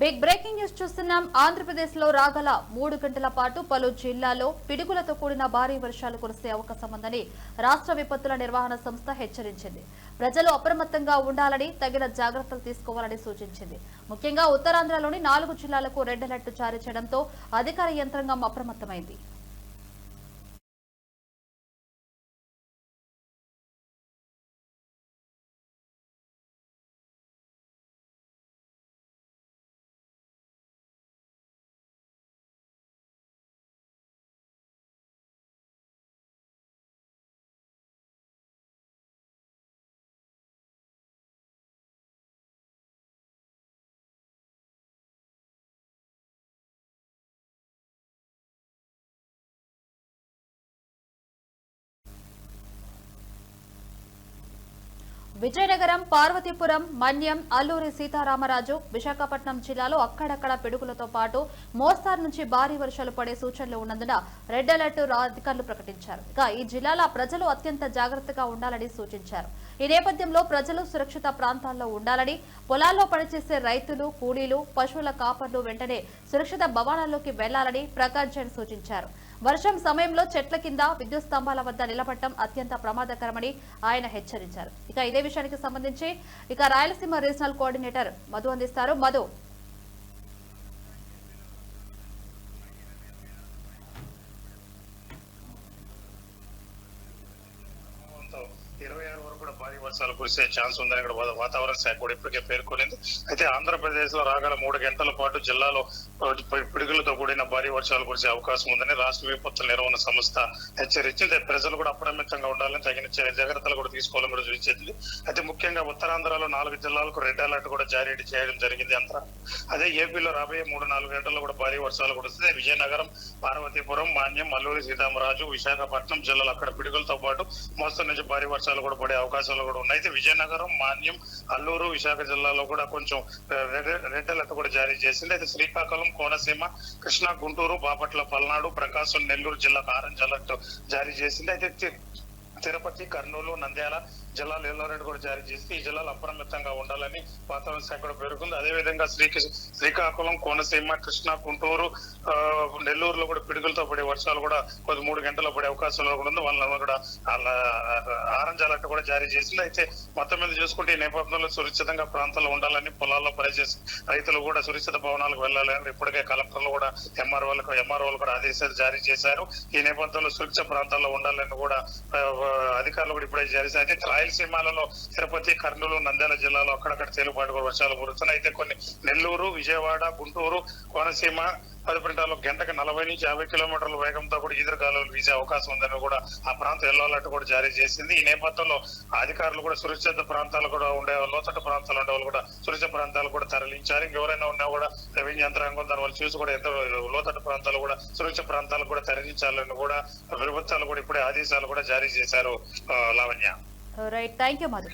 Big breaking news చూస్తున్నాం. ఆంధ్రప్రదేశ్లో రాగల మూడు గంటల పాటు పలు జిల్లాల్లో పిడుగులతో కూడిన భారీ వర్షాలు కురిసే అవకాశం ఉందని రాష్ట్ర విపత్తుల నిర్వహణ సంస్థ హెచ్చరించింది. ప్రజలు అప్రమత్తంగా ఉండాలని తగిన జాగ్రత్తలు తీసుకోవాలని సూచించింది. ముఖ్యంగా ఉత్తరాంధ్రలోని నాలుగు జిల్లాలకు రెడ్ అలర్ట్ జారీ చేయడంతో అధికార యంత్రాంగం అప్రమత్తమైంది. విజయనగరం పార్వతీపురం మన్యం అల్లూరి సీతారామరాజు విశాఖపట్నం జిల్లాలో అక్కడక్కడ పిడుగులతో పాటు మోస్తారు నుంచి భారీ వర్షాలు పడే సూచనలు ఉన్నందున రెడ్ అలర్ట్ అధికారులు ప్రకటించారు. ఇక ఈ జిల్లాల ప్రజలు అత్యంత జాగ్రత్తగా ఉండాలని సూచించారు. ఈ నేపథ్యంలో ప్రజలు సురక్షిత ప్రాంతాల్లో ఉండాలని పొలాల్లో పనిచేసే రైతులు కూలీలు పశువుల కాపర్లు వెంటనే సురక్షిత భవనాల్లోకి వెళ్ళాలని ప్రకాష్ జైన్ సూచించారు వర్షం సమయంలో చెట్ల కింద విద్యుత్ స్తంభాల వద్ద నిలబడటం అత్యంత ప్రమాదకరమని ఆయన హెచ్చరించారు. ఇక ఇదే విషయానికి సంబంధించి ఇక రాయలసీమ రీజనల్ కోఆర్డినేటర్ మధు అందిస్తారు. మధు ఇరవై ఆరు వరకు కూడా భారీ వర్షాలు కురిసే ఛాన్స్ ఉందని కూడా వాతావరణ శాఖ కూడా ఇప్పటికే పేర్కొనింది. అయితే ఆంధ్రప్రదేశ్లో రాగల మూడు గంటల పాటు జిల్లాలో పిడుగులతో కూడిన భారీ వర్షాలు కురిసే అవకాశం ఉందని రాష్ట్ర విపత్తుల నిర్వహణ సంస్థ హెచ్చరించింది ప్రజలు కూడా అప్రమత్తంగా ఉండాలని తగిన జాగ్రత్తలు కూడా తీసుకోవాలని కూడా సూచించింది. అయితే ముఖ్యంగా ఉత్తరాంధ్రలో నాలుగు జిల్లాలకు రెడ్ అలర్ట్ కూడా జారీ చేయడం జరిగింది అంతా. అదే ఏపీలో రాబోయే మూడు నాలుగు గంటల్లో కూడా భారీ వర్షాలు కురుస్తాయి. విజయనగరం పార్వతీపురం మాన్యం అల్లూరి సీతామరాజు విశాఖపట్నం జిల్లాలో అక్కడ పిడుగులతో పాటు మోస్తరు నుంచి భారీ వర్షాలు కూడా పడే అవకాశాలు కూడా ఉన్నాయి. అయితే విజయనగరం మాన్యం అల్లూరు విశాఖ జిల్లాలో కూడా కొంచెం రెడ్ అలర్ట్ కూడా జారీ చేసింది. అయితే శ్రీకాకుళం కోనసీమ కృష్ణా గుంటూరు బాపట్ల పల్నాడు ప్రకాశం నెల్లూరు జిల్లాకు ఆరెంజ్ అలర్ట్ జారీ చేసింది. అయితే తిరుపతి కర్నూలు నంద్యాల జిల్లాలు ఎల్లో రెడ్ కూడా జారీ చేసి ఈ జిల్లాలు అప్రమత్తంగా ఉండాలని వాతావరణ శాఖ కూడా పేర్కొంది. అదేవిధంగా శ్రీ శ్రీకాకుళం కోనసీమ కృష్ణా గుంటూరు నెల్లూరులో కూడా పిడుగులతో పడే వర్షాలు కూడా కొద్ది మూడు గంటల్లో పడే అవకాశాలు కూడా ఉంది. వాళ్ళని కూడా ఆరెంజ్ అలర్ట్ కూడా జారీ చేసింది. అయితే మొత్తం మీద చూసుకుంటే ఈ నేపథ్యంలో సురక్షితంగా ప్రాంతాల్లో ఉండాలని పొలాల్లో పనిచేసి రైతులు కూడా సురక్షిత భవనాలకు వెళ్ళాలని ఇప్పటికే కలెక్టర్లు కూడా ఎంఆర్ఓలకు ఎంఆర్ఓలు కూడా ఆదేశాలు జారీ చేశారు. ఈ నేపథ్యంలో సురక్షిత ప్రాంతాల్లో ఉండాలని కూడా అధికారులు కూడా ఇప్పుడే అయితే రాయలసీమలలో తిరుపతి కర్నూలు నంద్యాల జిల్లాలో అక్కడక్కడ తేలిపాటు కూడా వర్షాలు కురుస్తున్నాయి. అయితే కొన్ని నెల్లూరు విజయవాడ గుంటూరు కోనసీమ పదిప్రింటాల్లో గంటకు నలభై నుంచి యాభై కిలోమీటర్ల వేగంతో కూడా ఈదురుగాలులు వీసే అవకాశం ఉందని కూడా ఆ ప్రాంతం ఎల్లో అలర్ట్ కూడా జారీ చేసింది. ఈ నేపథ్యంలో అధికారులు కూడా సురక్షిత ప్రాంతాలు కూడా ఉండే లోతట్టు ప్రాంతాలు ఉండే వాళ్ళు కూడా సురక్షిత ప్రాంతాలు కూడా తరలించారు. ఇంకెవరైనా ఉన్నా కూడా రెవెన్యూ యంత్రాంగం దాని వాళ్ళు చూసి కూడా ఎంత లోతట్టు ప్రాంతాలు కూడా సురక్షిత ప్రాంతాలు కూడా తరలించాలని కూడా ప్రభుత్వాలు కూడా ఇప్పుడే ఆదేశాలు కూడా జారీ చేశారు Lavanya. Right thank you Madhu